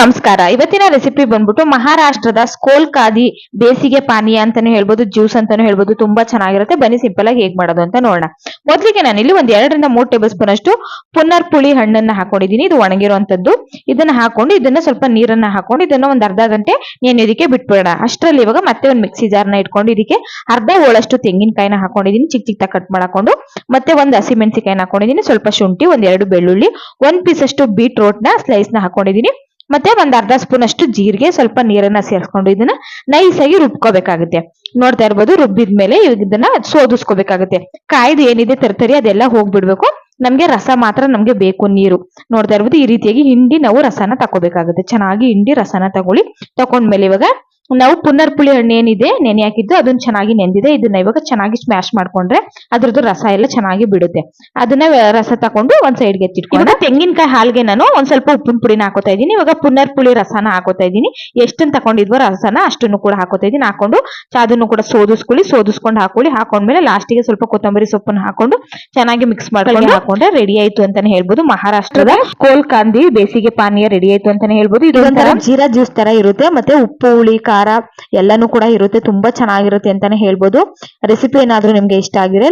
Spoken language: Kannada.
ನಮಸ್ಕಾರ. ಇವತ್ತಿನ ರೆಸಿಪಿ ಬಂದ್ಬಿಟ್ಟು ಮಹಾರಾಷ್ಟ್ರದ ಸ್ಕೋಲ್ ಕಾದಿ ಬೇಸಿಗೆ ಪಾನೀಯ ಅಂತಾನು ಹೇಳ್ಬೋದು, ಜ್ಯೂಸ್ ಅಂತಾನು ಹೇಳ್ಬೋದು, ತುಂಬಾ ಚೆನ್ನಾಗಿರುತ್ತೆ. ಬನ್ನಿ ಸಿಂಪಲ್ ಆಗಿ ಹೇಗ್ ಮಾಡೋದು ಅಂತ ನೋಡೋಣ. ಮೊದಲಿಗೆ ನಾನು ಇಲ್ಲಿ ಒಂದ್ ಎರಡರಿಂದ ಮೂರ್ ಟೇಬಲ್ ಸ್ಪೂನ್ ಅಷ್ಟು ಪುನರ್ ಪುಳಿ ಹಣ್ಣನ್ನ ಹಾಕೊಂಡಿದೀನಿ ಇದು ಒಣಗಿರುವಂತದ್ದು. ಇದನ್ನ ಹಾಕೊಂಡು ಇದನ್ನ ಸ್ವಲ್ಪ ನೀರನ್ನ ಹಾಕೊಂಡು ಇದನ್ನ ಒಂದ್ ಅರ್ಧ ಗಂಟೆ నేను ಇದಕ್ಕೆ ಬಿಟ್ಬಿಡೋಣ. ಅಷ್ಟರಲ್ಲಿ ಇವಾಗ ಮತ್ತೆ ಒಂದ್ ಮಿಕ್ಸಿ ಜಾರ್ನ ಇಟ್ಕೊಂಡು ಇದಕ್ಕೆ ಅರ್ಧ ಹೋಳಷ್ಟು ತೆಂಗಿನಕಾಯಿನ ಹಾಕೊಂಡಿದೀನಿ ಚಿಕ್ಕ ಚಿಕ್ಕ ಕಟ್ ಮಾಡಾಕೊಂಡು ಮತ್ತೆ ಒಂದ್ ಹಸಿಮೆಣಸಿಕಾಯಿನ ಹಾಕೊಂಡಿದ್ದೀನಿ. ಸ್ವಲ್ಪ ಶುಂಠಿ, ಒಂದ್ ಎರಡು ಬೆಳ್ಳುಳ್ಳಿ, ಒಂದ್ ಪೀಸ್ ಅಷ್ಟು ಬೀಟ್ರೋಟ್ನ ಸ್ಲೈಸ್ನ ಹಾಕೊಂಡಿದೀನಿ ಮತ್ತೆ ಒಂದ್ ಅರ್ಧ ಸ್ಪೂನ್ ಅಷ್ಟು ಜೀರಿಗೆ ಸ್ವಲ್ಪ ನೀರನ್ನ ಸೇರಿಸ್ಕೊಂಡು ಇದನ್ನ ನೈಸ್ ಆಗಿ ರುಬ್ಕೋಬೇಕಾಗುತ್ತೆ. ನೋಡ್ತಾ ಇರ್ಬೋದು ರುಬ್ಬಿದ್ಮೇಲೆ ಇವಾಗ ಇದನ್ನ ಸೋದಿಸ್ಕೋಬೇಕಾಗುತ್ತೆ. ಕಾಯ್ದು ಏನಿದೆ ತರ್ತರಿ ಅದೆಲ್ಲ ಹೋಗ್ಬಿಡ್ಬೇಕು. ನಮ್ಗೆ ರಸ ಮಾತ್ರ ನಮ್ಗೆ ಬೇಕು ನೀರು. ನೋಡ್ತಾ ಇರ್ಬೋದು ಈ ರೀತಿಯಾಗಿ ಹಿಂಡಿ ನಾವು ರಸನ ತಗೋಬೇಕಾಗುತ್ತೆ ಚೆನ್ನಾಗಿ ಹಿಂಡಿ ರಸನ ತಗೊಳ್ಳಿ. ತಕೊಂಡ್ಮೇಲೆ ಇವಾಗ ನಾವು ಪುನರ್ಪುಳಿ ಹಣ್ಣು ಏನಿದೆ ನೆನೆ ಹಾಕಿದ್ದು ಅದನ್ನ ಚೆನ್ನಾಗಿ ನೆಂದಿದೆ. ಇದನ್ನ ಇವಾಗ ಚೆನ್ನಾಗಿ ಸ್ಮ್ಯಾಶ್ ಮಾಡ್ಕೊಂಡ್ರೆ ಅದ್ರದ್ದು ರಸ ಎಲ್ಲ ಚೆನ್ನಾಗಿ ಬಿಡುತ್ತೆ. ಅದನ್ನ ರಸ ತಕೊಂಡು ಒಂದ್ ಸೈಡ್ಗೆ ಎತ್ತಿಟ್ಕೊಂಡು ತೆಂಗಿನಕಾಯಿ ಹಾಲ್ಗೆ ನಾನು ಒಂದ್ ಸ್ವಲ್ಪ ಉಪ್ಪಿನ ಪುಡಿನ ಹಾಕೋತಾ ಇದೀನಿ ಇವಾಗ ಪುನರ್ಪುಳಿ ರಸನ ಹಾಕೋತಾ ಇದೀನಿ ಎಷ್ಟನ್ ತಕೊಂಡಿದ್ವೋ ರಸನ ಅಷ್ಟನ್ನು ಕೂಡ ಹಾಕೋತಾ ಇದೀನಿ ಹಾಕೊಂಡು ಅದನ್ನು ಕೂಡ ಸೋದಿಸ್ಕೊಳ್ಳಿ ಸೋದಿಸ್ಕೊಂಡು ಹಾಕೊಳ್ಳಿ. ಹಾಕೊಂಡ್ಮೇಲೆ ಲಾಸ್ಟಿಗೆ ಸ್ವಲ್ಪ ಕೊತ್ತಂಬರಿ ಸೊಪ್ಪನ್ನು ಹಾಕೊಂಡು ಚೆನ್ನಾಗಿ ಮಿಕ್ಸ್ ಮಾಡ್ಕೊಂಡು ಹಾಕೊಂಡ್ರೆ ರೆಡಿ ಆಯ್ತು ಅಂತಾನೆ ಹೇಳ್ಬೋದು. ಮಹಾರಾಷ್ಟ್ರದ ಕೋಲ್ ಕಾಂದಿ ಬೇಸಿಗೆ ಪಾನೀಯ ರೆಡಿ ಆಯ್ತು ಅಂತಾನೆ ಹೇಳ್ಬೋದು. ಇದು ಜೀರಾ ಜ್ಯೂಸ್ ತರ ಇರುತ್ತೆ. ಮತ್ತೆ ಉಪ್ಪು ಹುಳಿ ಖಾರ ಎಲ್ಲಾನು ಕೂಡ ಇರುತ್ತೆ ತುಂಬಾ ಚೆನ್ನಾಗಿರುತ್ತೆ ಅಂತಾನೆ ಹೇಳ್ಬೋದು. ರೆಸಿಪಿ ಏನಾದ್ರೂ ನಿಮ್ಗೆ ಇಷ್ಟ ಆಗಿದ್ರೆ